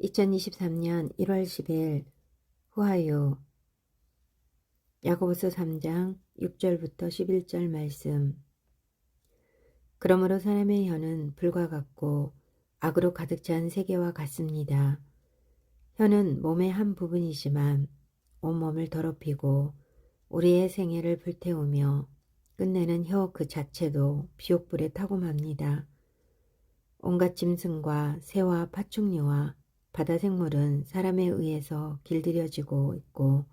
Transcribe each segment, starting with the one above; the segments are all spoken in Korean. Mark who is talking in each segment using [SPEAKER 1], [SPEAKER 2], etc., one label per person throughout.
[SPEAKER 1] 2023년 1월 10일 후하요 야고보서 3장 6절부터 11절 말씀 그러므로 사람의 혀는 불과 같고 악으로 가득 찬 세계와 같습니다. 혀는 몸의 한 부분이지만 온몸을 더럽히고 우리의 생애를 불태우며 끝내는 혀 그 자체도 비옥불에 타고 맙니다. 온갖 짐승과 새와 파충류와 바다 생물은 사람에 의해서 길들여지고 있고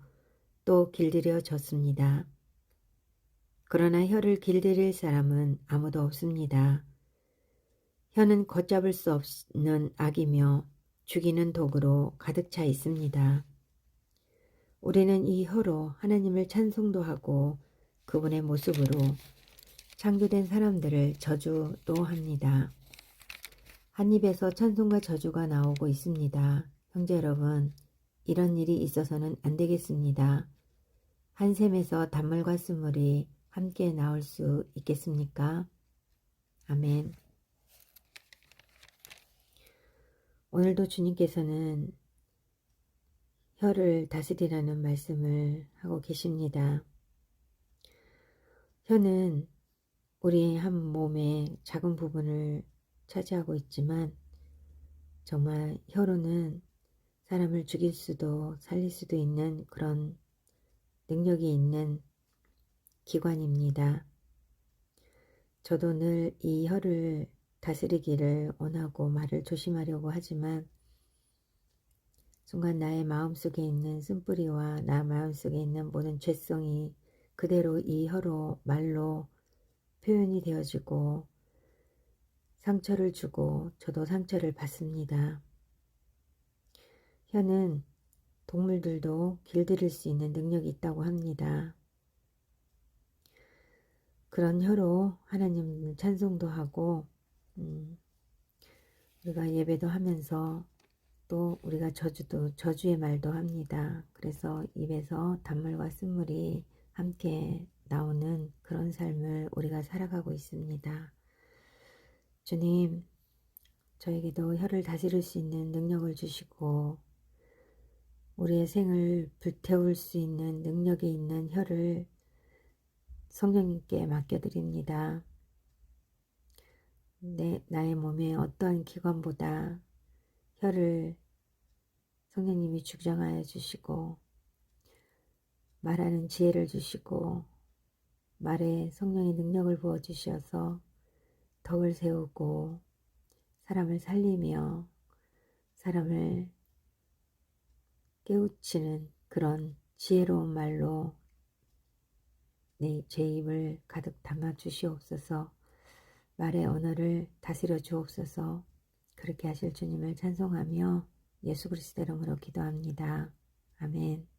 [SPEAKER 1] 또 길들여졌습니다. 그러나 혀를 길들일 사람은 아무도 없습니다. 혀는 걷잡을 수 없는 악이며 죽이는 독으로 가득 차 있습니다. 우리는 이 혀로 하나님을 찬송도 하고 그분의 모습으로 창조된 사람들을 저주도 합니다. 한 입에서 찬송과 저주가 나오고 있습니다. 형제 여러분, 이런 일이 있어서는 안 되겠습니다. 한 샘에서 단물과 쓴물이 함께 나올 수 있겠습니까? 아멘. 오늘도 주님께서는 혀를 다스리라는 말씀을 하고 계십니다. 혀는 우리 한 몸의 작은 부분을 차지하고 있지만 정말 혀로는 사람을 죽일 수도 살릴 수도 있는 그런 능력이 있는 기관입니다. 저도 늘 이 혀를 다스리기를 원하고 말을 조심하려고 하지만 순간 나의 마음속에 있는 쓴뿌리와 나 마음속에 있는 모든 죄성이 그대로 이 혀로 말로 표현이 되어지고 상처를 주고 저도 상처를 받습니다. 혀는 동물들도 길들일 수 있는 능력이 있다고 합니다. 그런 혀로 하나님 찬송도 하고 음, 우리가 예배도 하면서 또 우리가 저주도 저주의 말도 합니다. 그래서 입에서 단물과 쓴물이 함께 나오는 그런 삶을 우리가 살아가고 있습니다. 주님, 저에게도 혀를 다스릴 수 있는 능력을 주시고 우리의 생을 불태울 수 있는 능력이 있는 혀를 성령님께 맡겨드립니다. 내, 나의 몸의 어떠한 기관보다 혀를 성령님이 주장하여 주시고 말하는 지혜를 주시고 말에 성령의 능력을 부어 주셔서 덕을 세우고 사람을 살리며 사람을 깨우치는 그런 지혜로운 말로 내제 입을 가득 담아 주시옵소서. 말의 언어를 다스려 주옵소서. 그렇게 하실 주님을 찬송하며 예수 그리스도 이름으로 기도합니다. 아멘